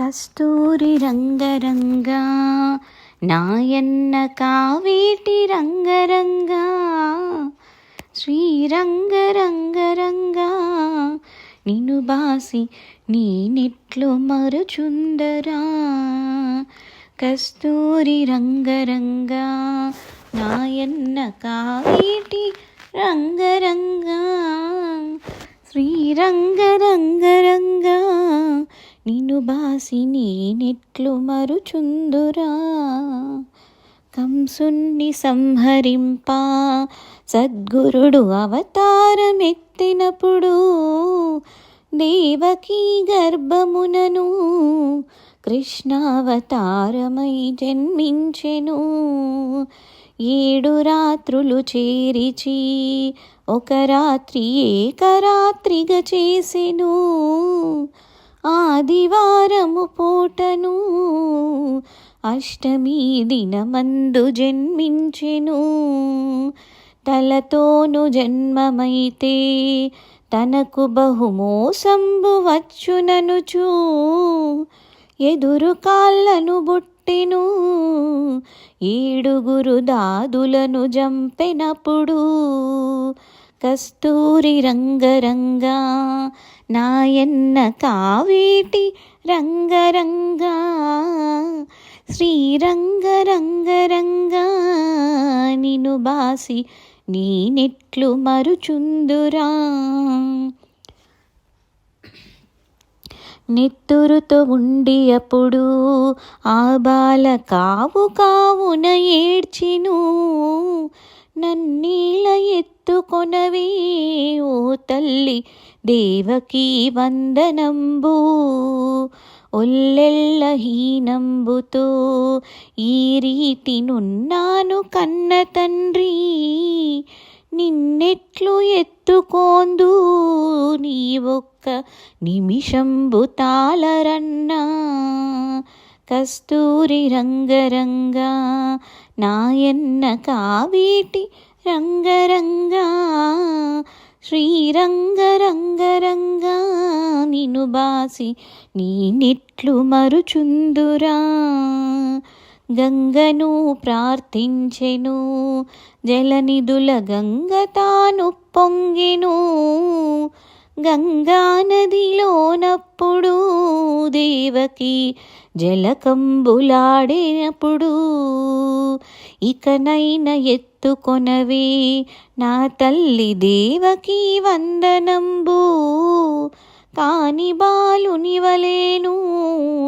కస్తూరి రంగరంగా నాయన్న కావేటి రంగరంగా శ్రీరంగరంగరంగా నిను బాసి నేనెట్లు మరుచుందరా కస్తూరి రంగరంగా నాయన్న కావేటి రంగరంగా శ్రీరంగరంగరంగా నిన్ను బాసి నెట్లు మరుచుందురా. కంసుణ్ణి సంహరింపా. సద్గురుడు అవతారమెత్తినప్పుడు దేవకీ గర్భమునను కృష్ణావతారమై జన్మించెను. ఏడు రాత్రులు చేరిచి ఒక రాత్రి ఏకరాత్రిగా చేసెను. ఆదివారము పూటను అష్టమి దినమందు జన్మించెను. తలతోను జన్మమైతే తనకు బహుమోసంబు వచ్చుననుచూ. ఎదురు కాళ్ళను బుట్టెను ఏడుగురు దాదులను జంపెనప్పుడు కస్తూరి రంగరంగా నాయన్న కావేటి రంగరంగా శ్రీరంగరంగరంగా నిను బాసి నీ నెట్లు మరుచుందురా. నెత్తురుతో ఉండి అప్పుడు ఆ బాల కావు కావున ఏడ్చిను నన్నీల ఎత్తుకొనవే ఓ తల్లి దేవకీ వందనంబు. ఒల్లెళ్ళ హీనంబుతో ఈ రీతి నున్నాను కన్న తండ్రి. నిన్నెట్లు ఎత్తుకోందు నీ ఒక్క నిమిషంబు తాళరన్నా. కస్తూరి రంగరంగా నాయన్న కావేటి రంగరంగా శ్రీరంగరంగరంగా నిను బాసి నీ నిట్లు మరుచుందురా. గంగను ప్రార్థించెను జలనిధుల గంగ తాను పొంగెను. గంగా నదిలోనప్పుడు దేవకి జలకంబులాడినప్పుడు ఇకనైన ఎత్తుకొనవే నా తల్లి దేవకి వందనంబు. కాని బాలునివలేను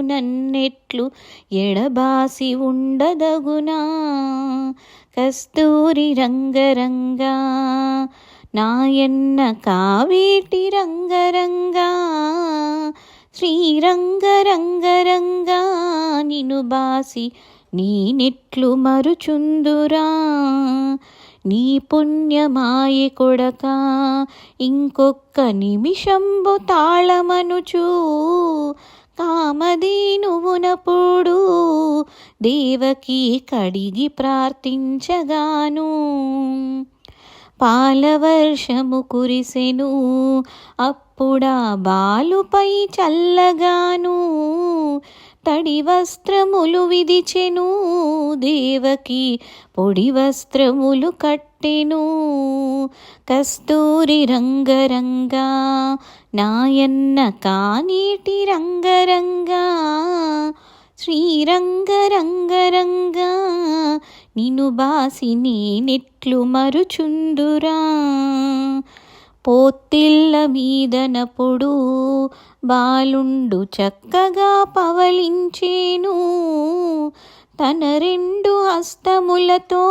నన్నెట్లు ఎడబాసి ఉండదగునా. కస్తూరి రంగరంగా నాయన్న కావేటి రంగరంగా శ్రీరంగరంగరంగా నిను బాసి నీ నెట్లు మరుచుందురా. నీ పుణ్యమాయ కొడక ఇంకొక్క నిమిషంబు తాళమనుచూ కామధేనువునప్పుడు దేవకి కడిగి ప్రార్థించగాను. పాలవర్షము కురిసెను. అప్పుడా బాలుపై చల్లగాను. తడి వస్త్రములు విదిచెను దేవకి పొడి వస్త్రములు కట్టెను. కస్తూరి రంగరంగా నాయన్న కానీటి రంగరంగా శ్రీరంగరంగరంగా నిను బాసి నీ నెట్లు మరుచుందురా పోత్తిళ్ళ మీదనప్పుడు బాలుండు చక్కగా పవలించేను. తన రెండు హస్తములతో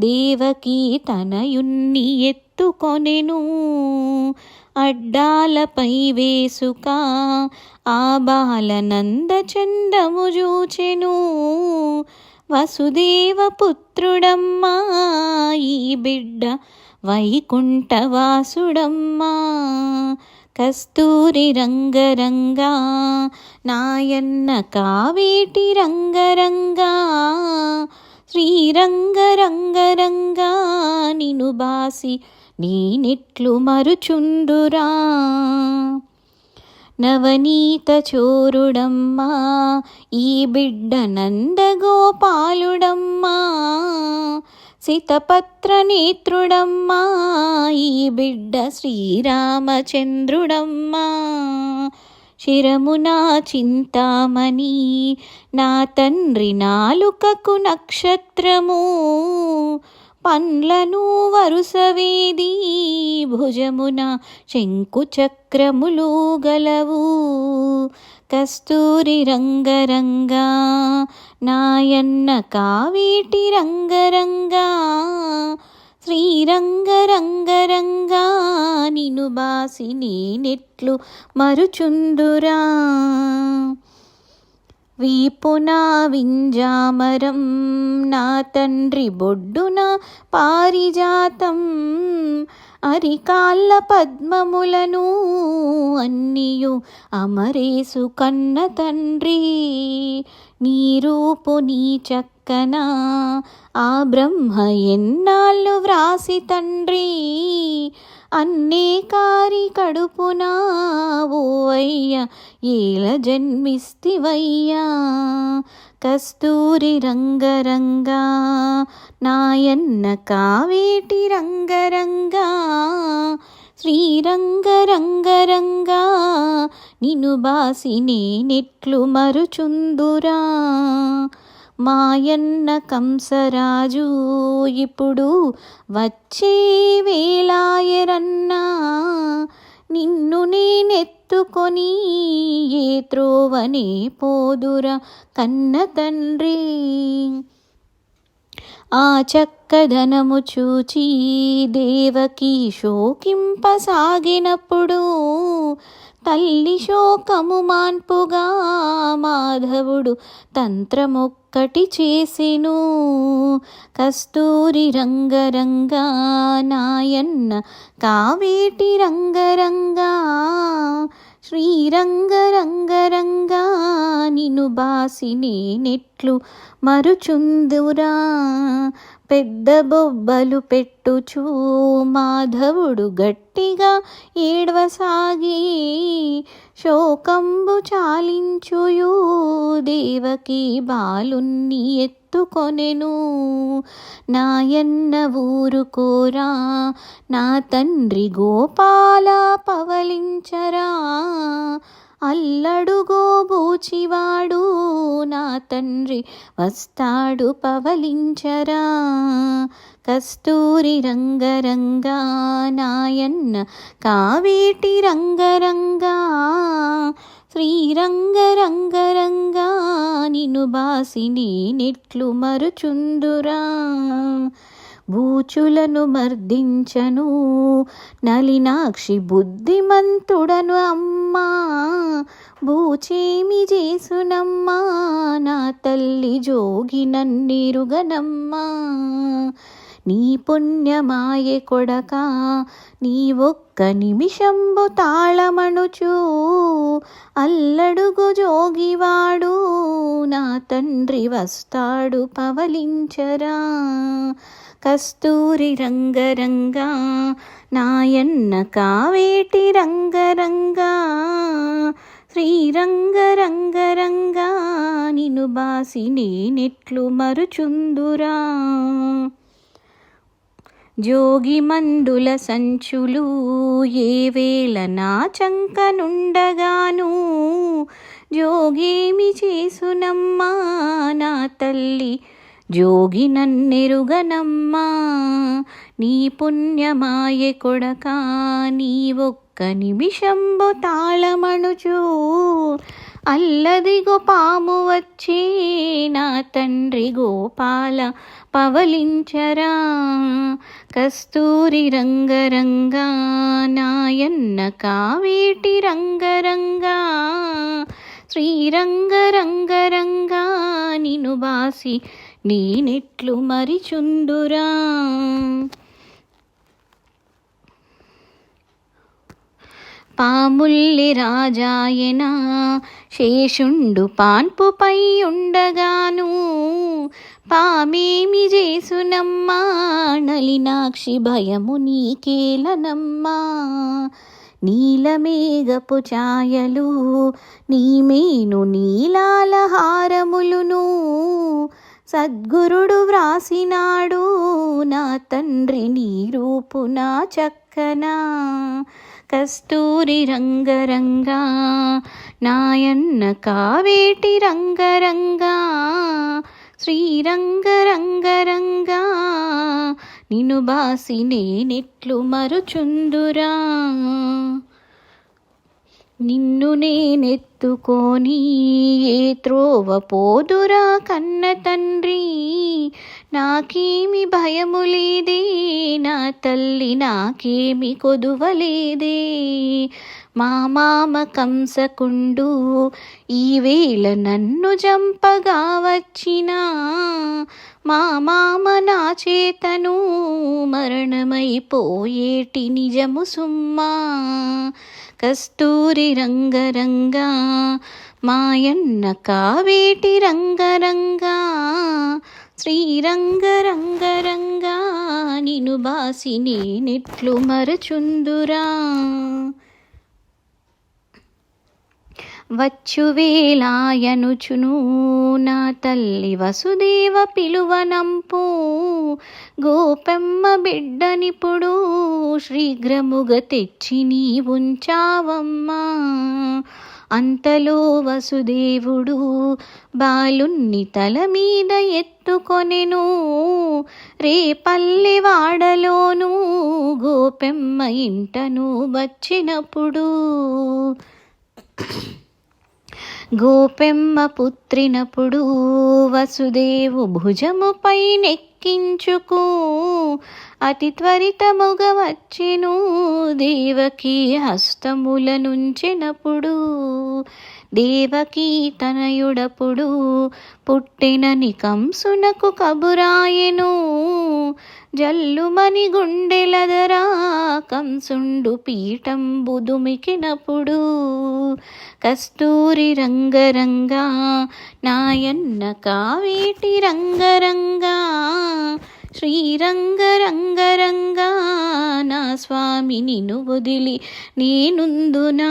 దేవకి తనయున్ని ఎత్తుకొనెను. అడ్డాలపై వేసుక ఆ బాలనంద చందము చూచెను వసుదేవ పుత్రుడమ్మా ఈ బిడ్డ వైకుంఠవాసుడమ్మా. కస్తూరి రంగరంగా నాయన్న కావేటి రంగరంగా శ్రీరంగరంగరంగా నిను బాసి నీనిట్లు మరుచుండురా. నవనీత చోరుడమ్మా ఈ బిడ్డ నందగోపాలుడమ్మా సితపత్ర నేత్రుడమ్మా ఈ బిడ్డ శ్రీరామచంద్రుడమ్మా. శిరమునా చింతామణి నా తండ్రి నాలుకకు నక్షత్రము పండ్లను వరుసవేది భుజమున శంకు చక్రములు గలవు. కస్తూరి రంగరంగా నాయన్న కావేటి రంగరంగా శ్రీరంగరంగరంగా నిను బాసి నేనెట్లు మరుచుందురా వీపునా వింజామరం నా తండ్రి బొడ్డున పారిజాతం. అరికాళ్ళ పద్మములను అన్నియు అమరేసు కన్న తండ్రి. నీ రూపు నీ చక్కన ఆ బ్రహ్మ ఎన్నాళ్ళు వ్రాసి తండ్రి. అన్నే కారి కడుపునా ఓ అయ్య ఏల జన్మిస్తివయ్యా. కస్తూరి రంగరంగా నాయన్న కావేటి రంగరంగా. శ్రీరంగరంగరంగా నిను బాసి నేనెట్లు మరుచుందురా. మాయన్న కంసరాజు ఇప్పుడు వచ్చే వేలాయరన్నా నిన్ను నేనెత్తుకొని ఏ త్రోవనే పోదురా కన్న తండ్రి. ఆ చక్కదనము చూచి దేవకి శోకింపసాగినప్పుడు తల్లి శోకము మాన్పుగా మాధవుడు తంత్రమొక్కటి చేసెను. కస్తూరి రంగరంగా నాయన్న కావేటి రంగరంగా శ్రీరంగరంగరంగా నిను బాసి నేనెట్లు మరుచుందురా. పెద్ద బొబ్బలు పెట్టుచూ మాధవుడు గట్టిగా ఏడ్వసాగి శోకంబు చాలించుయు దేవకి బాలున్ని ఎత్తుకొనెను. నాయన్న ఊరుకోరా నా తండ్రి గోపాల పవలించరా. అల్లడుగో బూచివాడు నా తండ్రి వస్తాడు పవలించరా. కస్తూరి రంగరంగా నాయన్న కావేటి రంగరంగా. శ్రీరంగరంగరంగా నిను బాసిని నెట్లు మరుచుందురా. భూచులను మర్దించను. నలినాక్షి బుద్ధిమంతుడను అమ్మా. భూచేమి చేసునమ్మా. నా తల్లి జోగి నన్నిరుగనమ్మా. నీ పుణ్యమాయే కొడక నీ ఒక్క నిమిషంబు తాళమణుచు. అల్లడుగు జోగివాడు నా తండ్రి వస్తాడు పవలించరా. కస్తూరి రంగరంగా నాయన్న కావేటి రంగరంగా శ్రీరంగరంగరంగా నిను బాసి నేనెట్లు మరుచుందురా. జోగి మందుల సంచులు ఏ వేళ నా చంకనుండగాను? జోగేమి చేసునమ్మా నా తల్లి జోగి నన్నెరుగనమ్మా నీ పుణ్యమాయె కొడక నీ ఒక్క నిమిషంబు తాళమణుచు. అల్లదిగో పాము వచ్చే నా తండ్రి గోపాల పవలించరా. కస్తూరి రంగరంగా నాయన్న కావేటి రంగరంగా. శ్రీరంగరంగరంగా నిను బాసి నేనెట్లు మరిచుండురా. పాముల్లి రాజాయన శేషుండు పాన్పుపై ఉండగాను పామేమి చేసునమ్మా నలినాక్షి భయము నీకేలనమ్మా. నీలమేఘపు ఛాయలు నీమేను నీలాల హారములును సద్గురుడు వ్రాసినాడు నా తండ్రి నీ రూపున చక్కన. కస్తూరి రంగరంగా నాయన్న కావేటి రంగరంగా. శ్రీరంగరంగరంగా నిన్ను బాసి నేనెట్లు మరుచుందురా. నిన్ను నేనెత్తుకొని ఏ త్రోవ పోదురా కన్న తండ్రి? నాకేమి భయము లేదే నా తల్లి నాకేమి కొదువలేదే మా మామ కంసకుండు ఈవేళ నన్ను జంపగా వచ్చినా. మా మామ నా చేతను మరణమైపోయేటి నిజము సుమ్మా. కస్తూరి రంగరంగా మాయన్న కావేటి రంగరంగా శ్రీరంగరంగరంగా నిను బాసి నేనెట్లు మరచుందురా. వచ్చువేలాయనుచును నా తల్లి వసుదేవ పిలువనంపు. గోపెమ్మ బిడ్డనిప్పుడు శీఘ్రముగ తెచ్చి నీ ఉంచావమ్మా. అంతలో వసుదేవుడు బాలుణ్ణి తల మీద ఎత్తుకొనెను. రేపల్లి వాడలోను గోపెమ్మ ఇంటను వచ్చినప్పుడు గోపెమ్మ పుత్రినప్పుడు వసుదేవు భుజముపై నెక్కించుకు అతి త్వరితముగ వచ్చెను దేవకి హస్తముల నుంచినప్పుడు. దేవకి తనయుడప్పుడు పుట్టినని కంసునకు కబురాయెను. జల్లుమని గుండెలదరా కంసుండు పీఠం బుదుమికినప్పుడు కస్తూరి రంగరంగా నాయన్న కావేటి రంగరంగా? శ్రీరంగరంగరంగా నా స్వామిని నిను వదిలి నేనుందునా?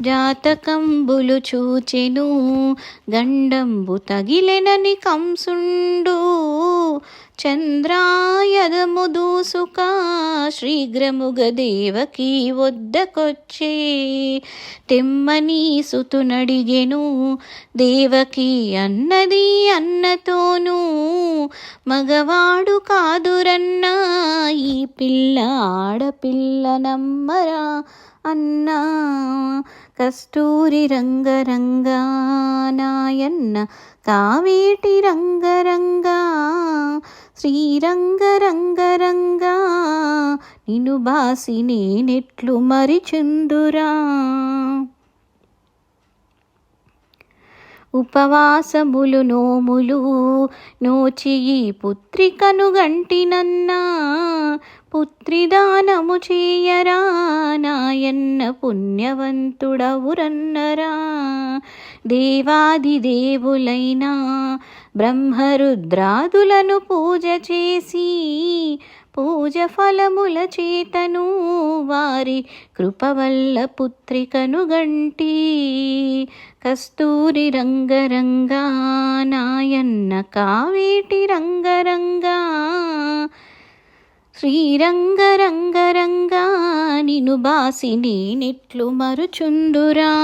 జాతకంబులు చూచెను గండంబు తగిలెనని కంసుండు. చంద్రాయదము దూసుక శీఘ్రముగ దేవకి వద్దకొచ్చే. తెమ్మని సుతునడిగెను దేవకి అన్నది అన్నతోనూ. మగవాడు కాదురన్నా ఈ పిల్ల ఆడపిల్ల నమ్మరా అన్నా. కస్తూరి రంగరంగా నాయన్న కావేటి రంగరంగా శ్రీరంగరంగరంగా నిన్ను బాసి నేనెట్లు మరిచుందురా. ఉపవాసములు నోములు నోచి ఈ పుత్రికను గంటినన్నా పుత్రిదానము చేయరా నాయన్న పుణ్యవంతుడవురన్నరా. దేవాది దేవులైనా బ్రహ్మరుద్రాదులను పూజ చేసి పూజ ఫలముల చేతను వారి కృపవల్ల పుత్రికను గంటి. కస్తూరి రంగరంగా నాయన్న కావేటి రంగరంగా. శ్రీరంగరంగరంగా నిను బాసి నేనెట్లు మరుచుందురా